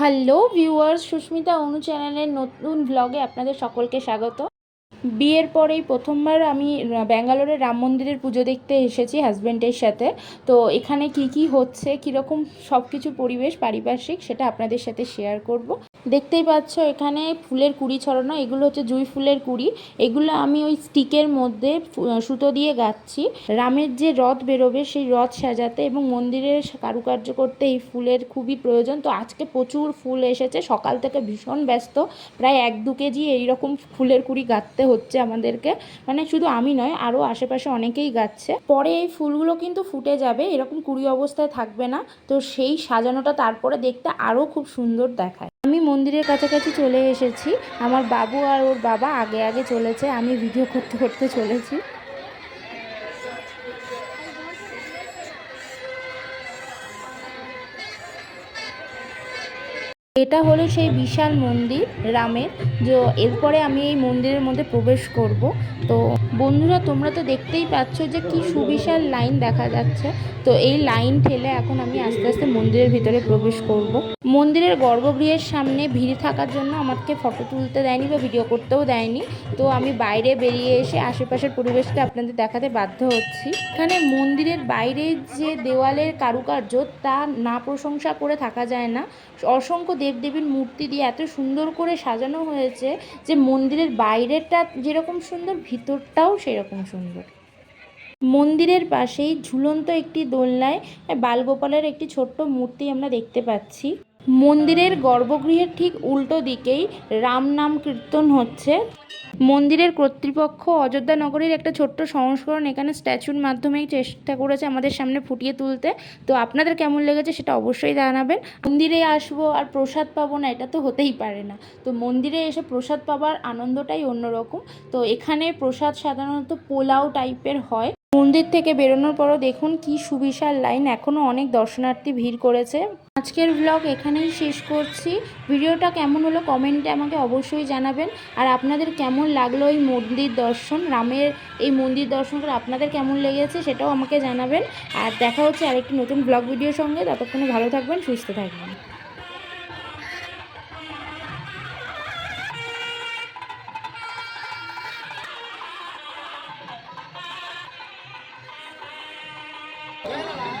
Hello viewers, Susmita অনু চ্যানেলের নতুন ব্লগে আপনাদের সকলকে স্বাগত। বিয়ের পরেই প্রথমবার আমি ব্যাঙ্গালোরের রাম মন্দিরের পুজো দেখতে এসেছি হাজব্যান্ডের সাথে। তো এখানে কি কি হচ্ছে, কীরকম সব কিছু পরিবেশ, পারিপার্শ্বিক, সেটা আপনাদের সাথে শেয়ার করব। দেখতেই পাচ্ছ এখানে ফুলের কুড়ি ছড়ানো, এগুলো হচ্ছে জুঁই ফুলের কুড়ি। এগুলো আমি ওই স্টিকের মধ্যে সুতো দিয়ে গাচ্ছি। রামের যে রথ বেরোবে সেই রথ সাজাতে এবং মন্দিরের কারুকার্য করতে এই ফুলের খুবই প্রয়োজন। তো আজকে প্রচুর ফুল এসেছে, সকাল থেকে ভীষণ ব্যস্ত। প্রায় এক দু কেজি এইরকম ফুলের কুড়ি গাঁথতে হচ্ছে আমাদেরকে। মানে শুধু আমি নয়, আরও আশেপাশে অনেকেই গাচ্ছে। পরে এই ফুলগুলো কিন্তু ফুটে যাবে, এরকম কুড়ি অবস্থায় থাকবে না। তো সেই সাজানোটা তারপরে দেখতে আরও খুব সুন্দর দেখায়। আমি মন্দিরের কাছাকাছি চলে এসেছি। আমার বাবু আর ওর বাবা আগে আগে চলেছে। আমি ভিডিও করতে করতে চলেছি। এটা হলো সেই বিশাল মন্দির রামের। যে, এরপরে আমি এই মন্দিরের মধ্যে প্রবেশ করব। তো, বন্ধুরা, তোমরা তো দেখতেই পাচ্ছ যে কি সুবিশাল লাইন দেখা যাচ্ছে। তো, এই লাইন ঠেলে এখন আমি আস্তে আস্তে মন্দিরের ভিতরে প্রবেশ করব। মন্দিরের গর্ভগৃহের সামনে ভিড় থাকার জন্য আমাকে ফটো তুলতে দেয়নি বা ভিডিও করতেও দেয়নি। তো, আমি বাইরে বেরিয়ে এসে আশেপাশের পরিবেশটা আপনাদের দেখাতে বাধ্য হচ্ছি। এখানে মন্দিরের বাইরে যে দেওয়ালের কারুকার্য, তা না প্রশংসা করে থাকা যায় না। অসংখ্য দেবদেবীর মূর্তি দিয়ে এত সুন্দর করে সাজানো হয়েছে যে মন্দিরের বাইরেটা যেরকম সুন্দর, ভিতরটাও সেরকম সুন্দর। মন্দিরের পাশেই ঝুলন্ত একটি দোলনায় বালগোপালের একটি ছোট্ট মূর্তি আমরা দেখতে পাচ্ছি। মন্দিরের গর্ভগৃহের ঠিক উল্টো দিকেই রাম নাম কীর্তন হচ্ছে। মন্দিরের কর্তৃপক্ষ অযোধ্যা নগরীর একটা ছোট্ট সংস্করণ এখানে স্ট্যাচুর মাধ্যমেই চেষ্টা করেছে আমাদের সামনে ফুটিয়ে তুলতে। তো আপনাদের কেমন লেগেছে সেটা অবশ্যই জানাবেন। মন্দিরে আসব আর প্রসাদ পাবো না, এটা তো হতেই পারে না। তো মন্দিরে এসে প্রসাদ পাবার আনন্দটাই অন্যরকম। তো এখানে প্রসাদ সাধারণত পোলাও টাইপের হয়। মন্দির থেকে বেরোনোর পরও দেখুন কি সুবিশাল লাইন। এখনও অনেক দর্শনার্থী ভিড় করেছে। আজকের ব্লগ এখানেই শেষ করছি। ভিডিওটা কেমন হলো কমেন্টে আমাকে অবশ্যই জানাবেন। আর আপনাদের কেমন লাগল এই মন্দির দর্শন? রামের এই মন্দির দর্শন করে আপনাদের কেমন লেগেছে সেটাও আমাকে জানাবেন। আর দেখা হচ্ছে আরেকটি নতুন ব্লগ ভিডিওর সঙ্গে। ততক্ষণে ভালো থাকবেন, সুস্থ থাকবেন। Yeah.